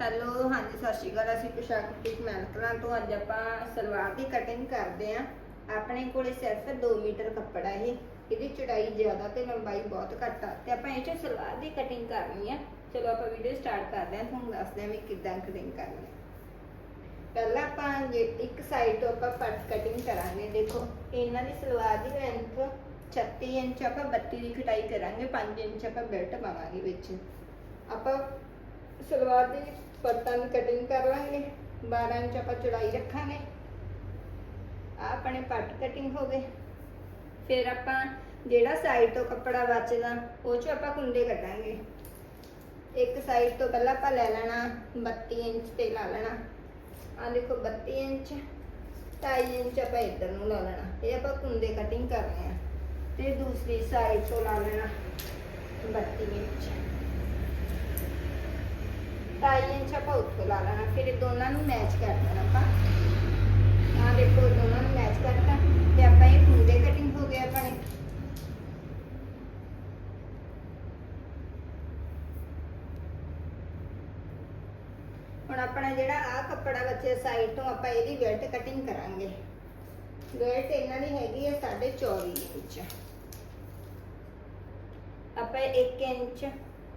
Hello, ਹਾਂਜੀ, ਸਤਿ ਸ਼੍ਰੀ ਅਕਾਲ। ਅਸੀਂ ਪੋਸ਼ਾਕ ਬੁਟੀਕ ਮੈਲਕਲਾਂ ਤੋਂ ਅੱਜ ਆਪਾਂ ਸਲਵਾਰ ਦੀ ਕਟਿੰਗ ਕਰਦੇ ਆਂ ਆਪਣੇ ਕੋਲੇ ਸਿਰਫ 2 ਮੀਟਰ ਕੱਪੜਾ ਹੈ। ਇਹਦੀ ਚੌੜਾਈ ਜ਼ਿਆਦਾ ਤੇ ਲੰਬਾਈ ਬਹੁਤ ਘੱਟ ਆ। ਤੇ ਆਪਾਂ ਇਹ 'ਚ ਸਲਵਾਰ ਦੀ ਕਟਿੰਗ ਕਰਨੀ ਆ। ਚਲੋ, ਆਪਾਂ ਵੀਡੀਓ ਸਟਾਰਟ ਕਰਦੇ ਆਂ ਤੁਹਾਨੂੰ ਦੱਸਦੇ ਆਂ ਵੀ ਕਿੱਦਾਂ ਕਟਿੰਗ ਕਰਨੀ ਪਹਿਲਾਂ ਆਪਾਂ ਇੱਕ ਸਾਈਡ ਤੋਂ ਆਪਾਂ ਪੱਟ ਕਟਿੰਗ ਕਰਾਂਗੇ। ਦੇਖੋ, ਇਹਨਾਂ ਦੀ ਸਲਵਾਰ ਦੀ ਲੈਂਥ 36 ਇੰਚ ਆਪਾਂ 32 ਦੀ ਕਟਾਈ ਕਰਾਂਗੇ। 5 ਇੰਚ ਆਪਾਂ ਬੈਲਟ ਪਾਵਾਂਗੇ ਵਿੱਚ। ਆਪਾਂ ਸਲਵਾਰ ਦੀ ਪੱਟਾਂ ਦੀ ਕਟਿੰਗ ਕਰ ਲਾਂਗੇ 12 ਇੰਚ ਆਪਾਂ ਚੜਾਈ ਰੱਖਾਂਗੇ। ਆਪਣੇ ਪੱਟ ਕਟਿੰਗ ਹੋ ਗਏ। ਫਿਰ ਆਪਾਂ ਜਿਹੜਾ ਸਾਈਡ ਤੋਂ ਕੱਪੜਾ ਬਚਦਾ, ਉਹ ਚ ਆਪਾਂ ਕੁੰਡੇ ਕੱਢਾਂਗੇ। ਇੱਕ ਸਾਈਡ ਤੋਂ ਪਹਿਲਾਂ ਆਪਾਂ ਲੈ ਲੈਣਾ 32 ਇੰਚ ਤੇ ਲਾ ਲੈਣਾ। ਆ ਦੇਖੋ 32 ਇੰਚ 2.5 ਇੰਚ ਆਪਾਂ ਇੱਧਰ ਨੂੰ ਲਾ ਲੈਣਾ। ਇਹ ਆਪਾਂ ਕੁੰਡੇ ਕਟਿੰਗ ਕਰਨੇ ਆ ਤੇ ਦੂਸਰੀ ਸਾਈਡ ਤੋਂ ਲਾ ਲੈਣਾ 32 ਇੰਚ। 2.5 ਇੰਚ ਆਪਾਂ ਉੱਤੋਂ ਲਾ ਲੈਣਾ, ਫਿਰ ਇਹ ਦੋਨਾਂ ਨੂੰ ਮੈਚ ਕਰ ਦੇਣਾ ਆਪਾਂ। ਆ ਦੇਖੋ, ਦੋਨਾਂ ਨੂੰ ਮੈਚ ਕਰਤਾ ਤੇ ਆਪਾਂ ਇਹ ਕੁੰਡੇ ਕਟਿੰਗ ਹੋ ਗਏ ਆਪਣੇ। ਹੁਣ ਆਪਣਾ ਜਿਹੜਾ ਆ ਕੱਪੜਾ ਬੱਚੇ ਸਾਈਡ ਤੋਂ ਆਪਾਂ ਇਹਦੀ ਬੈਲਟ ਕਟਿੰਗ ਕਰਾਂਗੇ। ਬੈਲਟ ਇਹਨਾਂ ਦੀ ਹੈਗੀ ਹੈ 24 ਇੰਚ। ਆਪਾਂ 1 ਇੰਚ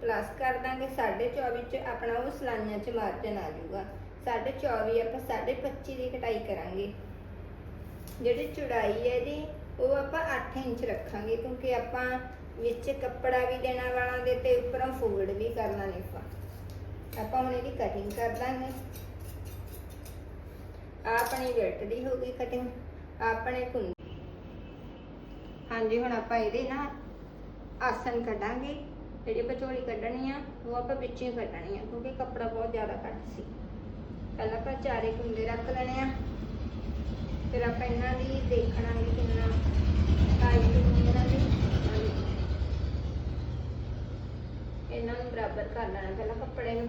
ਪਲੱਸ ਕਰ ਦਾਂਗੇ 24 ਚ ਆਪਣਾ ਉਹ ਸਲਾਈਆਂ ਚ ਮਾਰਜਨ ਆ ਜਾਊਗਾ। 24 ਆਪਾਂ 25 ਦੀ ਕਟਾਈ ਕਰਾਂਗੇ। ਜਿਹੜੀ ਚੌੜਾਈ ਹੈ ਇਹਦੀ, ਉਹ ਆਪਾਂ 8 ਇੰਚ ਰੱਖਾਂਗੇ, ਕਿਉਂਕਿ ਆਪਾਂ ਵਿੱਚ ਕੱਪੜਾ ਵੀ ਦੇਣਾ ਵਾਲਾ ਦੇ ਤੇ ਉੱਪਰੋਂ ਫੋਲਡ ਵੀ ਕਰਨਾ ਨਹੀਂ ਆਪਾਂ। ਹੁਣ ਇਹਦੀ ਕਟਿੰਗ ਕਰ ਦਾਂਗੇ। ਆਹ ਆਪਣੀ ਬੈਲਟ ਦੀ ਹੋ ਗਈ ਕਟਿੰਗ ਆਪਣੇ ਕੁੰਡੀ ਹਾਂਜੀ, ਹੁਣ ਆਪਾਂ ਇਹਦੇ ਨਾਲ ਆਸਨ ਕੱਢਾਂਗੇ। ਜਿਹੜੀ ਆਪਾਂ ਝੋਲੀ ਕੱਢਣੀ ਆ, ਉਹ ਆਪਾਂ ਵਿੱਚੋਂ ਕੱਢਣੀ ਆ, ਕਿਉਂਕਿ ਕੱਪੜਾ ਬਹੁਤ ਜ਼ਿਆਦਾ ਘੱਟ ਸੀ। ਪਹਿਲਾਂ ਆਪਾਂ ਚਾਰੇ ਕੁੰਡੇ ਰੱਖ ਲੈਣੇ ਆ। ਫਿਰ ਆਪਾਂ ਇਹਨਾਂ ਦੀ ਦੇਖਣਾਂਗੇ ਕਿੰਨਾ ਹਾਈਟ ਇਹਨਾਂ ਦੀ ਇਹਨਾਂ ਨੂੰ ਬਰਾਬਰ ਕਰ ਲੈਣਾ ਪਹਿਲਾਂ ਕੱਪੜੇ ਨੂੰ।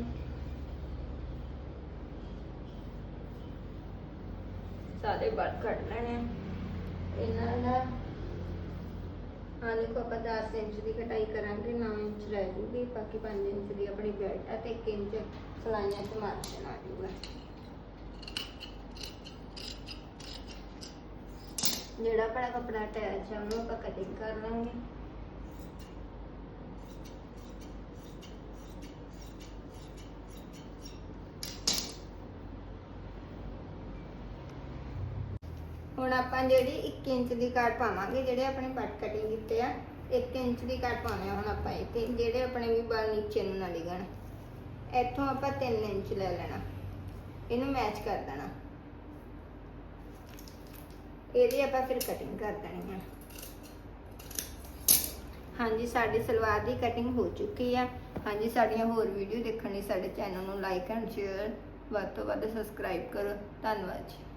ਸਾਰੇ ਬਾਹਰ ਕੱਢ ਲੈਣੇ ਆ। ਇਹਨਾਂ ਦਾ ਹਾਂ ਦੇਖੋ ਆਪਾਂ 10 ਇੰਚ ਦੀ ਕਟਾਈ ਕਰਾਂਗੇ। ਰਹਿ ਜੂਗੀ, ਬਾਕੀ 5 ਇੰਚ ਦੀ ਆਪਣੀ ਬੈਲਟ ਆ ਤੇ 1 ਇੰਚ ਸਲਾਈਆਂ ਚ ਮਾਰਜਨ ਆ ਜੂਗਾ। ਜਿਹੜਾ ਆਪਣਾ ਕੱਪੜਾ ਅਟੈਚ ਆ, ਉਹਨੂੰ ਆਪਾਂ ਕਟਿੰਗ ਕਰ ਲਾਂਗੇ। ਹੁਣ ਆਪਾਂ ਜਿਹੜੀ 1 ਇੰਚ ਦੀ ਕਾਟ ਪਾਵਾਂਗੇ, ਜਿਹੜੇ ਆਪਣੇ ਪੱਟ ਕਟਿੰਗ ਕੀਤੇ ਆ 1 ਇੰਚ ਦੀ ਕੱਟ ਪਾਉਣੇ ਆ ਹੁਣ ਆਪਾਂ ਇਹ ਤੇ, ਜਿਹੜੇ ਆਪਣੇ ਵੀ ਬਾਲ ਨੀਚੇ ਨੂੰ ਨਾ ਡਿੱਗਣ ਇੱਥੋਂ ਆਪਾਂ 3 ਇੰਚ ਲੈ ਲੈਣਾ। ਇਹਨੂੰ ਮੈਚ ਕਰ ਦੇਣਾ। ਇਹਦੀ ਆਪਾਂ ਫਿਰ ਕਟਿੰਗ ਕਰ ਦੇਣੀ ਆ। ਹਾਂਜੀ, ਸਾਡੀ ਸਲਵਾਰ ਦੀ ਕਟਿੰਗ ਹੋ ਚੁੱਕੀ ਆ। ਹਾਂਜੀ, ਸਾਡੀਆਂ ਹੋਰ ਵੀਡੀਓ ਦੇਖਣ ਲਈ ਸਾਡੇ ਚੈਨਲ ਨੂੰ ਲਾਈਕ ਐਂਡ ਸ਼ੇਅਰ ਵੱਧ ਤੋਂ ਵੱਧ ਸਬਸਕ੍ਰਾਈਬ ਕਰੋ। ਧੰਨਵਾਦ ਜੀ।